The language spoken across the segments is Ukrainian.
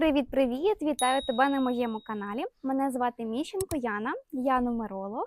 Привіт-привіт! Вітаю тебе на моєму каналі. Мене звати Міщенко Яна, я нумеролог,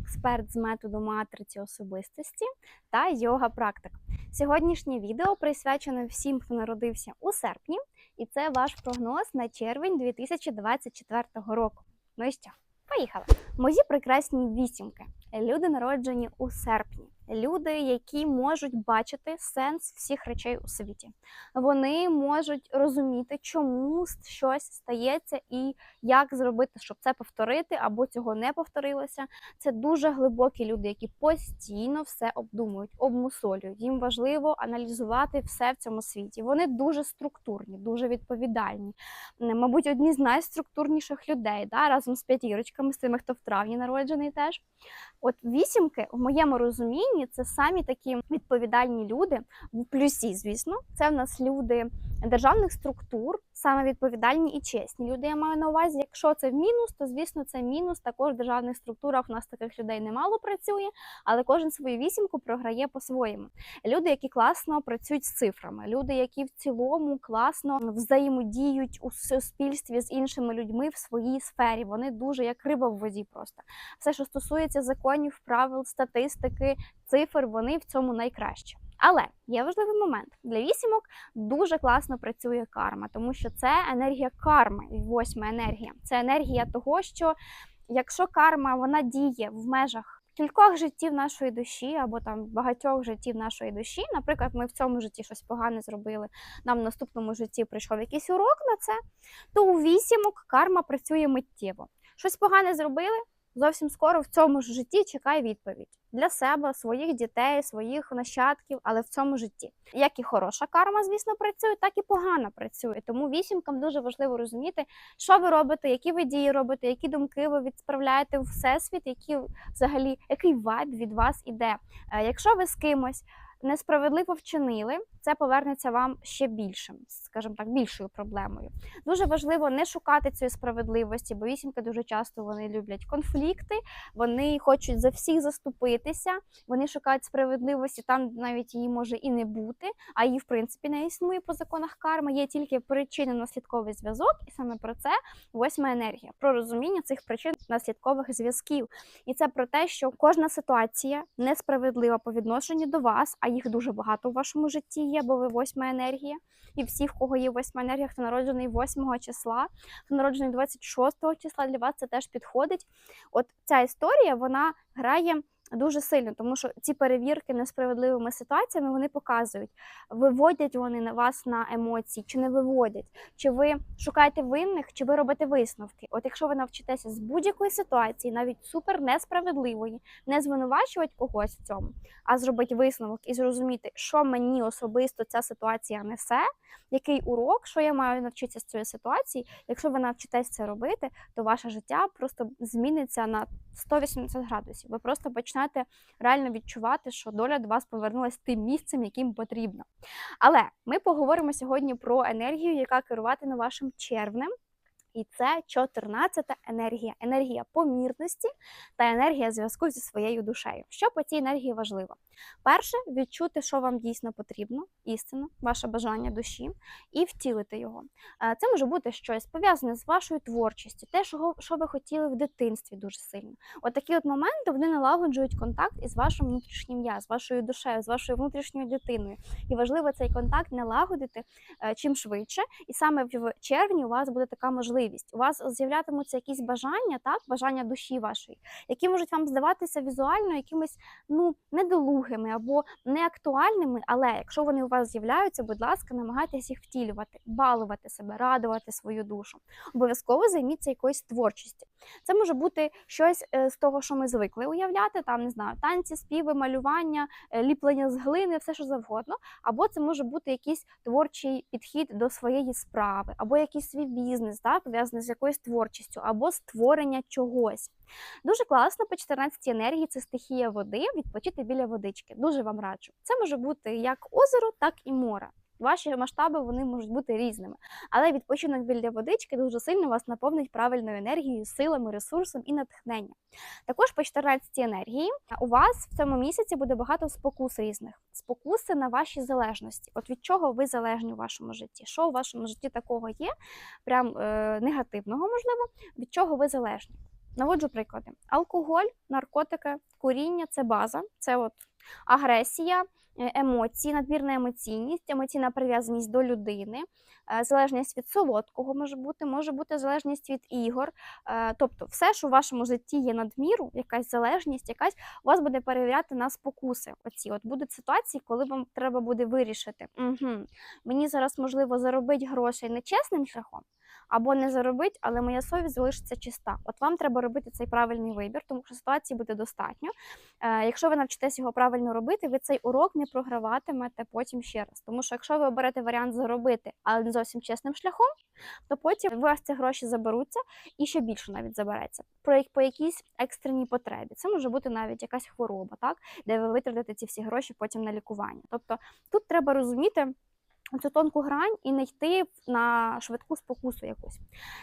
експерт з методу матриці особистості та йога практик. Сьогоднішнє відео присвячене всім, хто народився у серпні, і це ваш прогноз на червень 2024 року. Ну і що? Поїхали! Мої прекрасні вісімки. Люди народжені у серпні. Люди, які можуть бачити сенс всіх речей у світі. Вони можуть розуміти, чому щось стається і як зробити, щоб це повторити або цього не повторилося. Це дуже глибокі люди, які постійно все обдумують, обмусолюють. Їм важливо аналізувати все в цьому світі. Вони дуже структурні, дуже відповідальні. Мабуть, одні з найструктурніших людей, да, разом з п'ятірочками, з тими, хто в травні народжений теж. От вісімки, в моєму розумінні, це самі такі відповідальні люди в плюсі, звісно. Це в нас люди державних структур, саме відповідальні і чесні люди. Я маю на увазі, якщо це в мінус, то звісно це мінус. Також в державних структурах у нас таких людей немало працює, але кожен свою вісімку програє по-своєму. Люди, які класно працюють з цифрами, люди, які в цілому класно взаємодіють у суспільстві з іншими людьми в своїй сфері. Вони дуже як риба в воді. Просто все, що стосується законів, правил, статистики, цифр, вони в цьому найкраще. Але є важливий момент для вісімок дуже класно працює карма, тому що це енергія карми, восьма енергія. Це енергія того, що якщо карма вона діє в межах кількох життів нашої душі або там багатьох життів нашої душі, наприклад, ми в цьому житті щось погане зробили, нам в наступному житті прийшов якийсь урок на це, то у вісімок карма працює миттєво. Щось погане зробили. Зовсім скоро в цьому ж житті чекай відповідь для себе, своїх дітей, своїх нащадків, але в цьому житті. Як і хороша карма, звісно, працює, так і погана працює. Тому вісімкам дуже важливо розуміти, що ви робите, які ви дії робите, які думки ви відправляєте в всесвіт, які взагалі який вайб від вас іде. Е, Якщо ви з кимось несправедливо вчинили, це повернеться вам ще більшим, скажімо так, більшою проблемою. Дуже важливо не шукати цієї справедливості, бо вісімки дуже часто вони люблять конфлікти, вони хочуть за всіх заступитися, вони шукають справедливості там, навіть її може і не бути, а її в принципі не існує по законах карми. Є тільки причинно-наслідковий зв'язок, і саме про це восьма енергія, про розуміння цих причин наслідкових зв'язків. І це про те, що кожна ситуація несправедлива по відношенню до вас, а їх дуже багато в вашому житті є, бо ви восьма енергія. І всі, в кого є восьма енергія, хто народжений 8 числа, хто народжений 26 числа, для вас це теж підходить. От ця історія вона грає дуже сильно, тому що ці перевірки несправедливими ситуаціями вони показують, виводять вони на вас на емоції, чи не виводять, чи ви шукаєте винних, чи ви робите висновки. От якщо ви навчитеся з будь-якої ситуації, навіть супер несправедливої, не звинувачувати когось в цьому, а зробити висновок і зрозуміти, що мені особисто ця ситуація несе, який урок, що я маю навчитися з цієї ситуації. Якщо ви навчитесь це робити, то ваше життя просто зміниться на 180 градусів. Ви просто почнете реально відчувати, що доля до вас повернулася тим місцем, яким потрібно. Але ми поговоримо сьогодні про енергію, яка керуватиме вашим червнем. І це 14-та енергія, енергія помірності та енергія зв'язку зі своєю душею. Що по цій енергії важливо? Перше, відчути, що вам дійсно потрібно, істину, ваше бажання душі, і втілити його. Е, Це може бути щось пов'язане з вашою творчістю, те, що ви хотіли в дитинстві дуже сильно. От такі от моменти вони налагоджують контакт із вашим внутрішнім я, з вашою душею, з вашою внутрішньою дитиною. І важливо цей контакт налагодити е, чим швидше. І саме в червні у вас буде така можливість. У вас з'являтимуться якісь бажання, так, бажання душі вашої, які можуть вам здаватися візуально якимись ну недолугими або неактуальними. Але якщо вони у вас з'являються, будь ласка, намагайтеся їх втілювати, балувати себе, радувати свою душу. Обов'язково займіться якоюсь творчістю. Це може бути щось е, з того, що ми звикли уявляти, там не знаю, танці, співи, малювання, е, ліплення з глини, все що завгодно. Або це може бути якийсь творчий підхід до своєї справи, або якийсь свій бізнес, так, пов'язаний з якоюсь творчістю, або створення чогось. Дуже класно по 14 енергії це стихія води, відпочити біля водички. Дуже вам раджу. Це може бути як озеро, так і море. Ваші масштаби вони можуть бути різними, але відпочинок біля водички дуже сильно вас наповнить правильною енергією, силами, ресурсом і натхненням. Також по 14 енергії у вас в цьому місяці буде багато спокус різних. Спокуси на ваші залежності. От від чого ви залежні у вашому житті? Що у вашому житті такого є, прям е, негативного, можливо, від чого ви залежні? Наводжу приклади: алкоголь, наркотики, куріння це база, це от агресія, е, емоції, надмірна емоційність, емоційна прив'язаність до людини, залежність від солодкого може бути, може бути залежність від ігор. Е, Тобто, все, що в вашому житті є надміру, якась залежність, якась вас буде перевіряти на спокуси. Оці от будуть ситуації, коли вам треба буде вирішити. Угу, мені зараз можливо заробити грошей нечесним шляхом. Або не заробить, але моя совість залишиться чиста. От вам треба робити цей правильний вибір, тому що ситуацій буде достатньо. Е, якщо ви навчитесь його правильно робити, ви цей урок не програватимете потім ще раз. Тому що якщо ви оберете варіант заробити, але не зовсім чесним шляхом, то потім у вас ці гроші заберуться і ще більше навіть забереться про по якійсь екстреній потребі. Це може бути навіть якась хвороба, так де ви витратите ці всі гроші потім на лікування. Тобто тут треба розуміти. Цю тонку грань і не йти на швидку спокусу якусь.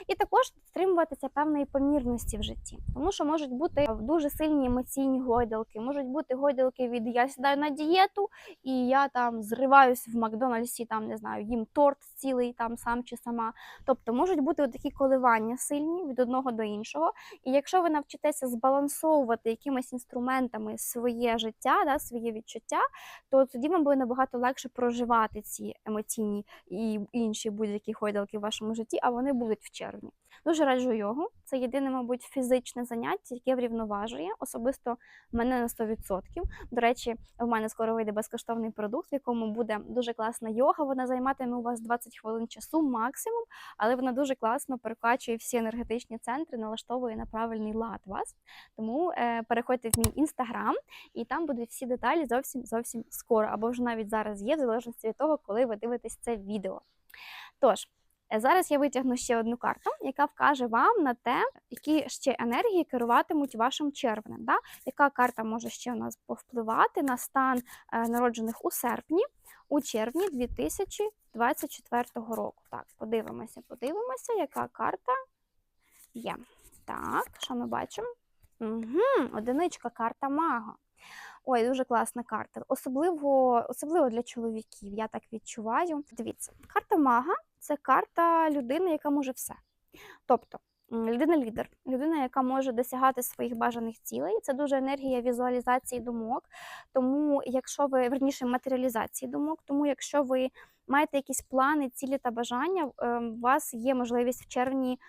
І також стримуватися певної помірності в житті, тому що можуть бути дуже сильні емоційні гойдалки, можуть бути гойдалки від я сідаю на дієту і я там зриваюсь в Макдональдсі, там не знаю, їм торт цілий там сам чи сама. Тобто можуть бути такі коливання сильні від одного до іншого. І якщо ви навчитеся збалансовувати якимись інструментами своє життя, да, своє відчуття, то тоді вам буде набагато легше проживати ці емоційні і інші будь-які гойдалки в вашому житті, а вони будуть в червні. Дуже раджу йогу. Це єдине, мабуть, фізичне заняття, яке врівноважує. Особисто мене на 100%. До речі, в мене скоро вийде безкоштовний продукт, в якому буде дуже класна йога. Вона займатиме у вас 20 хвилин часу максимум, але вона дуже класно перекачує всі енергетичні центри, налаштовує на правильний лад вас. Тому е, переходьте в мій інстаграм, і там будуть всі деталі зовсім зовсім скоро, або вже навіть зараз є, в залежності від того, коли ви дивитесь це відео. Тож. Е, Зараз я витягну ще одну карту, яка вкаже вам на те, які ще енергії керуватимуть вашим червнем. Да? Яка карта може ще у нас повпливати на стан е, народжених у серпні, у червні 2024 року. Так, подивимося, подивимося, яка карта є. Так, що ми бачимо? Угу, Одиничка, карта мага. Ой, дуже класна карта. Особливо, особливо для чоловіків, я так відчуваю. Дивіться, карта мага це карта людини, яка може все. Тобто, людина-лідер, людина, яка може досягати своїх бажаних цілей. Це дуже енергія візуалізації думок. Тому, якщо ви верніше матеріалізації думок, тому якщо ви маєте якісь плани, цілі та бажання, е, у вас є можливість в червні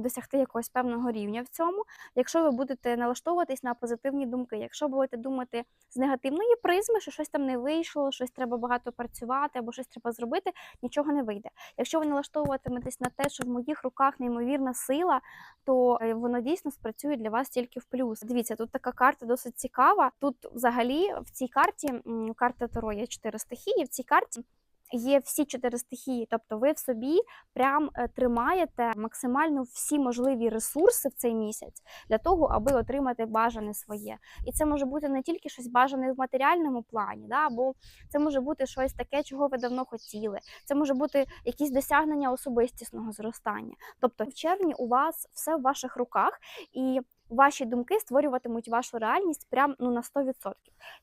досягти якогось певного рівня в цьому. Якщо ви будете налаштовуватись на позитивні думки, якщо будете думати з негативної призми, що щось там не вийшло, щось треба багато працювати або щось треба зробити, нічого не вийде. Якщо ви налаштовуватиметесь на те, що в моїх руках неймовірна сила, то е, воно дійсно спрацює для вас тільки в плюс. Дивіться, тут така карта досить цікава. Тут взагалі в цій карті карта Таро є чотири стихії. В цій карті є всі чотири стихії, тобто ви в собі прям е, тримаєте максимально всі можливі ресурси в цей місяць для того, аби отримати бажане своє. І це може бути не тільки щось бажане в матеріальному плані, да, або це може бути щось таке, чого ви давно хотіли. Це може бути якісь досягнення особистісного зростання. Тобто, в червні у вас все в ваших руках і. Ваші думки створюватимуть вашу реальність прям ну на 100%.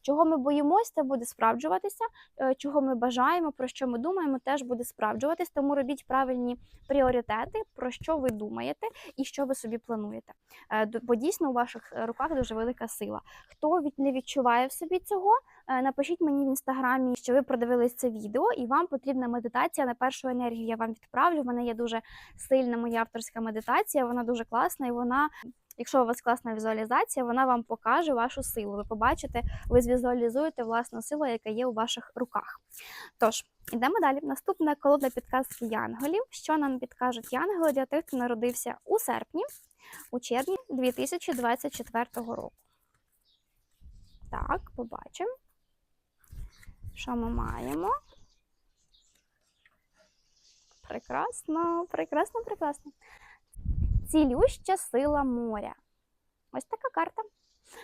Чого ми боїмося, це буде справджуватися. е, Чого ми бажаємо, про що ми думаємо, теж буде справджуватись. Тому робіть правильні пріоритети, про що ви думаєте і що ви собі плануєте. Е, Бо дійсно у ваших е, руках дуже велика сила. Хто не відчуває в собі цього, напишіть мені в інстаграмі, що ви продивились це відео, і вам потрібна медитація на першу енергію. Я вам відправлю. В мене є дуже сильна моя авторська медитація. Вона дуже класна і вона. Якщо у вас класна візуалізація, вона вам покаже вашу силу. Ви побачите, ви звізуалізуєте власну силу, яка є у ваших руках. Тож, йдемо далі. Наступна колода підказки янголів. Що нам підкажуть янголи для тих, хто народився у серпні, у червні 2024 року. Так, побачимо. Що ми маємо? Прекрасно, прекрасно, прекрасно. Цілюща сила моря. Ось така карта.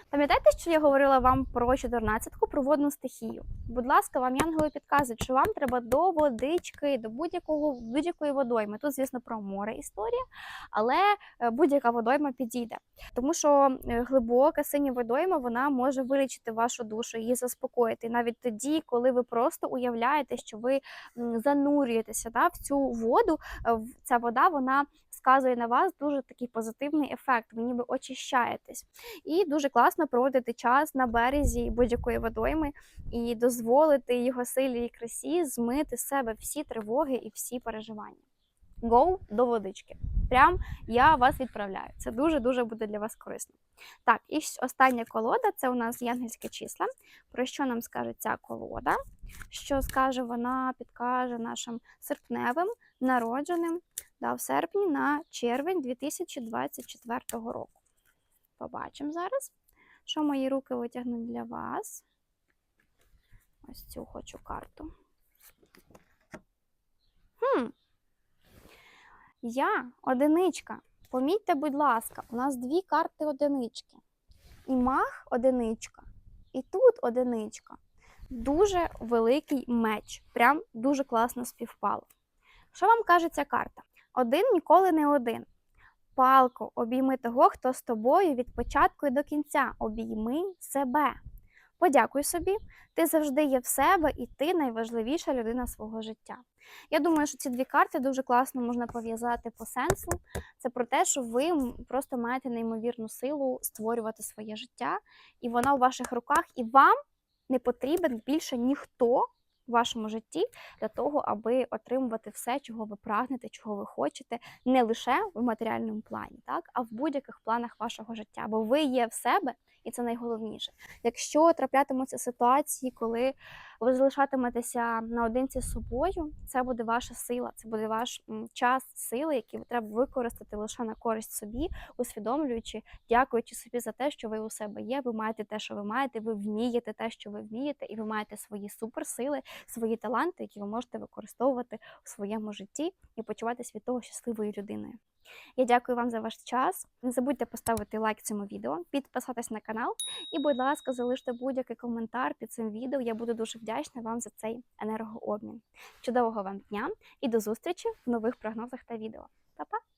Пам'ятаєте, що я говорила вам про 14-ку, про водну стихію? Будь ласка, вам янголи підказують, що вам треба до водички, до будь-якого будь-якої водойми. Тут, звісно, про море історія, але е, будь-яка водойма підійде. Тому що е, глибока синя водойма вона може вилічити вашу душу, її заспокоїти. І навіть тоді, коли ви просто уявляєте, що ви занурюєтеся да, в цю воду, е, ця вода вона сказує на вас дуже такий позитивний ефект. Ви ніби очищаєтесь. І дуже класно проводити час на березі будь-якої водойми і дозволити його силі і красі змити з себе всі тривоги і всі переживання. Go до водички. Прям я вас відправляю. Це дуже-дуже буде для вас корисно. Так, і остання колода це у нас єнгельські числа. Про що нам скаже ця колода? Що скаже вона, підкаже нашим серпневим, народженим да, в серпні на червень 2024 року. Побачимо зараз, що мої руки витягнуть для вас. Ось цю хочу карту. Хм. Я одиничка. Помітьте, будь ласка, у нас дві карти одинички. І мах одиничка, і тут одиничка. Дуже великий меч. Прям дуже класно співпало. Що вам каже ця карта? Один ніколи не один. Палко, обійми того, хто з тобою від початку і до кінця. Обійми себе. Подякуй собі, ти завжди є в себе, і ти найважливіша людина свого життя. Я думаю, що ці дві карти дуже класно можна пов'язати по сенсу. Це про те, що ви просто маєте неймовірну силу створювати своє життя, і вона у ваших руках, і вам не потрібен більше ніхто в вашому житті для того, аби отримувати все, чого ви прагнете, чого ви хочете, не лише в матеріальному плані, так, а в будь-яких планах вашого життя. Бо ви є в себе, і це найголовніше. Якщо траплятимуться ситуації, коли ви залишатиметеся наодинці з собою, це буде ваша сила, це буде ваш час, сили, які треба використати лише на користь собі, усвідомлюючи, дякуючи собі за те, що ви у себе є. Ви маєте те, що ви маєте, ви вмієте те, що ви вмієте, і ви маєте свої суперсили, свої таланти, які ви можете використовувати у своєму житті і почуватися від того щасливою людиною. Я дякую вам за ваш час. Не забудьте поставити лайк цьому відео, підписатись на канал і, будь ласка, залиште будь-який коментар під цим відео. Я буду дуже вдячна вам за цей енергообмін. Чудового вам дня і до зустрічі в нових прогнозах та відео. Па-па!